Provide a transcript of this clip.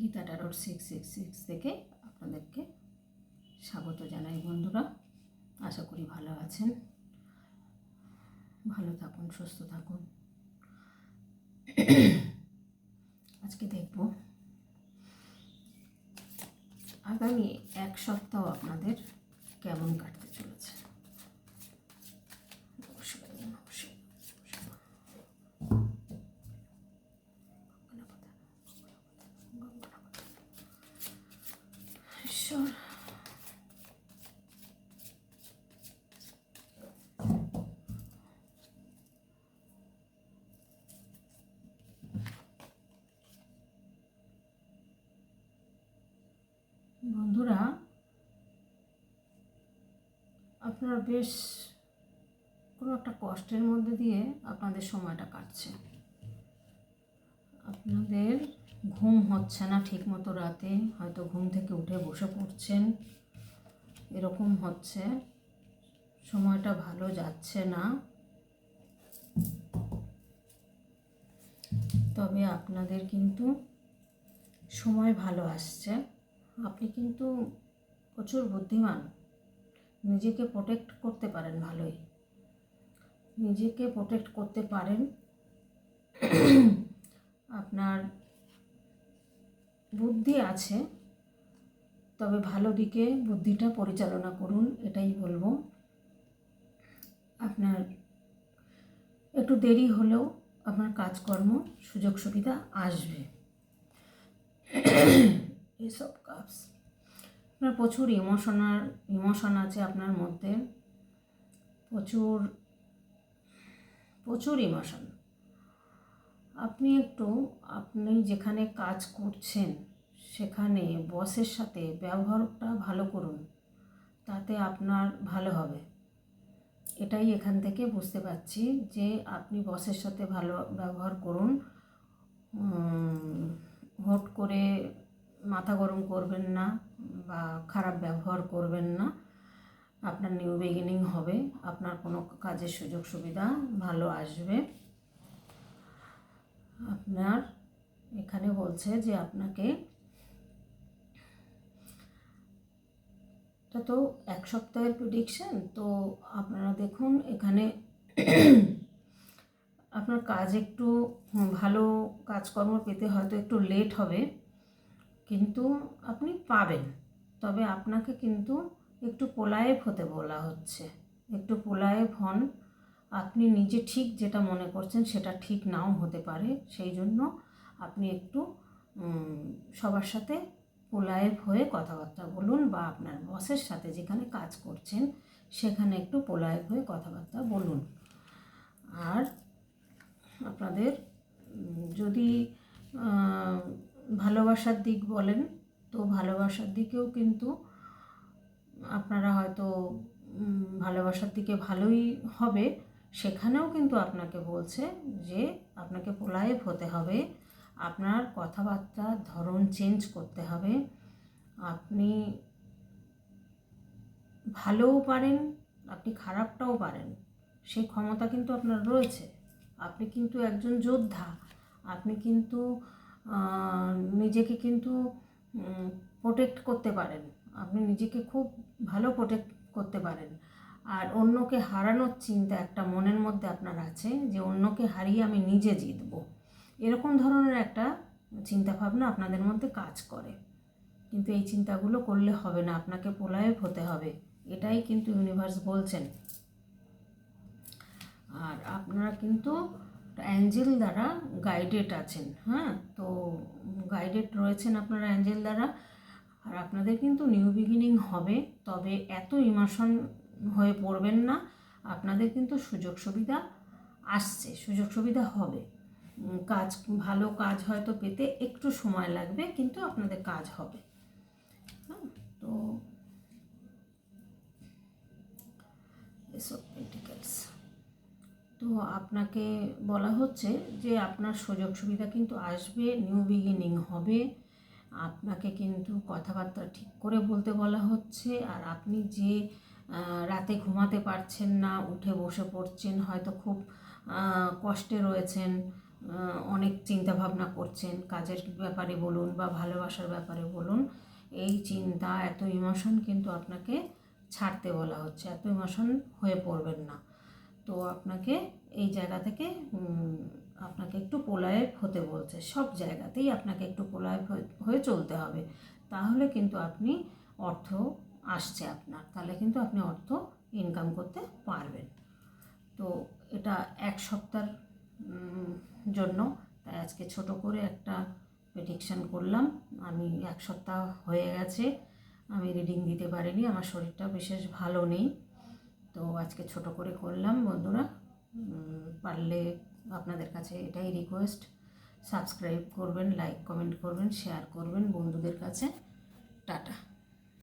গীতা টারোর six six six থেকে আপনাদেরকে স্বাগত জানাই বন্ধুরা। আশা করি ভালো আছেন। ভালো থাকুন, সুস্থ থাকুন। আজকে দেখব আগামী এক সপ্তাহ আপনাদের কেমন কাটতে চলেছে। বন্ধুরা আপনারা বেশ কোনো একটা কষ্টের মধ্যে দিয়ে আপনাদের সময়টা কাটছে আপনাদের ঘুম হচ্ছে না ঠিক মতো রাতে, হয়তো ঘুম থেকে উঠে বসে পড়ছেন। এরকম হচ্ছে। সময়টা ভালো যাচ্ছে না। তবে আপনাদের কিন্তু সময় ভালো আসছে। আপনি কিন্তু প্রচুর বুদ্ধিমান। নিজেকে প্রোটেক্ট করতে পারেন ভালোই। নিজেকে প্রোটেক্ট করতে পারেন। আপনার বুদ্ধি আছে, তবে ভালো দিকে বুদ্ধিটা পরিচালনা করুন, এটাই বলব। আপনার একটু দেরি হলেও আপনার কাজকর্ম, সুযোগ সুবিধা আসবে। এসব কাজ। আপনার প্রচুর ইমোশনাল, ইমোশন আছে আপনার মধ্যে। প্রচুর প্রচুর ইমোশন। আপনি একটু, আপনি যেখানে কাজ করছেন, সেখানে বসের সাথে ব্যবহারটা ভালো করুন। তাতে আপনার ভালো হবে। এটাই এখান থেকে বুঝতে পারছি যে আপনি বসের সাথে ভালো ব্যবহার করুন। হট করে মাথা গরম করবেন না বা খারাপ ব্যবহার করবেন না। আপনার নিউ বিগিনিং হবে। আপনার কোনো কাজের সুযোগ সুবিধা ভালো আসবে। আপনার এখানে বলছে যে আপনাকে এটা তো এক সপ্তাহের প্রিডিকশন তো আপনারা দেখুন এখানে আপনার কাজ একটু ভালো কাজকর্ম পেতে হয়তো একটু লেট হবে, কিন্তু আপনি পাবেন। তবে আপনাকে কিন্তু একটু পোলায়েব হতে বলা হচ্ছে। একটু পোলায়েব হন আপনি নিজে ঠিক যেটা মনে করছেন সেটা ঠিক নাও হতে পারে। সেই জন্য আপনি একটু সবার সাথে পোলায়েব হয়ে কথাবার্তা বলুন বা আপনার বসের সাথে যেখানে কাজ করছেন সেখানে একটু পোলায়েব হয়ে কথাবার্তা বলুন। আর আপনাদের যদি ভালোবাসার দিক বলেন, তো ভালোবাসার দিকেও কিন্তু আপনারা হয়তো ভালোবাসার দিকে ভালোই হবে। সেখানেও কিন্তু আপনাকে বলছে যে আপনাকে পোলাইভ হতে হবে। আপনার কথাবার্তার ধরন চেঞ্জ করতে হবে। আপনি ভালোও পারেন, আপনি খারাপটাও পারেন। সেই ক্ষমতা কিন্তু আপনার রয়েছে। আপনি কিন্তু একজন যোদ্ধা। আপনি কিন্তু নিজেকে কিন্তু প্রোটেক্ট করতে পারেন। আপনি নিজেকে খুব ভালো প্রোটেক্ট করতে পারেন। আর অন্যকে হারানোর চিন্তা একটা মনের মধ্যে আপনার আছে যে অন্যকে হারিয়ে আমি নিজে জিতবো। এরকম ধরনের একটা চিন্তাভাবনা আপনাদের মধ্যে কাজ করে। কিন্তু এই চিন্তাগুলো করলে হবে না, আপনাকে পোলায়ব হতে হবে। এটাই কিন্তু ইউনিভার্স বলছেন। আর আপনারা কিন্তু অ্যাঞ্জেল দ্বারা গাইডেড আছেন হ্যাঁ? তো গাইডেড রয়েছেন আপনারা অ্যাঞ্জেল দ্বারা। আর আপনাদের কিন্তু নিউ বিগিনিং হবে, তবে এত ইমোশন হয়ে পড়বেন না। আপনাদের কিন্তু সুযোগ সুবিধা আসছে, সুযোগ সুবিধা হবে। কাজ, ভালো কাজ হয়তো পেতে একটু সময় লাগবে, কিন্তু আপনাদের কাজ হবে। হ্যাঁ তো এসব তো আপনাকে বলা হচ্ছে যে আপনার সুযোগ সুবিধা কিন্তু আসবে নিউ বিগিনিং হবে। আপনাকে কিন্তু কথাবার্তা ঠিক করে বলতে বলা হচ্ছে, আর আপনি যে রাতে ঘুমাতে পারছেন না, উঠে বসে পড়ছেন, হয়তো খুব কষ্টে রয়েছেন অনেক চিন্তা ভাবনা করছেন, কাজের ব্যাপারে বলুন বা ভালোবাসার ব্যাপারে বলুন, এই চিন্তা, এত ইমোশন কিন্তু আপনাকে ছাড়তে বলা হচ্ছে, এত ইমোশন হয়ে পড়বেন না। তো আপনাকে এই জায়গা থেকে আপনাকে একটু পোলায়েভ হতে বলছে, সব জায়গাতেই আপনাকে একটু পোলায়েভ হয়ে চলতে হবে। তাহলে কিন্তু আপনি অর্থ আসছে আপনার, তাহলে কিন্তু আপনি অর্থ ইনকাম করতে পারবেন। তো এটা এক সপ্তাহ জন্য। তাই আজকে ছোট করে একটা প্রেডিকশান করলাম। আমি এক সপ্তাহ হয়ে গেছে, আমি রিডিং দিতে পারিনি, আমার শরীরটা বিশেষ ভালো নেই। তো আজকে ছোট করে করলাম বন্ধুরা পারলে আপনাদের কাছে এটাই রিকোয়েস্ট সাবস্ক্রাইব করবেন লাইক কমেন্ট করবেন শেয়ার করবেন বন্ধুদের কাছে। টাটা।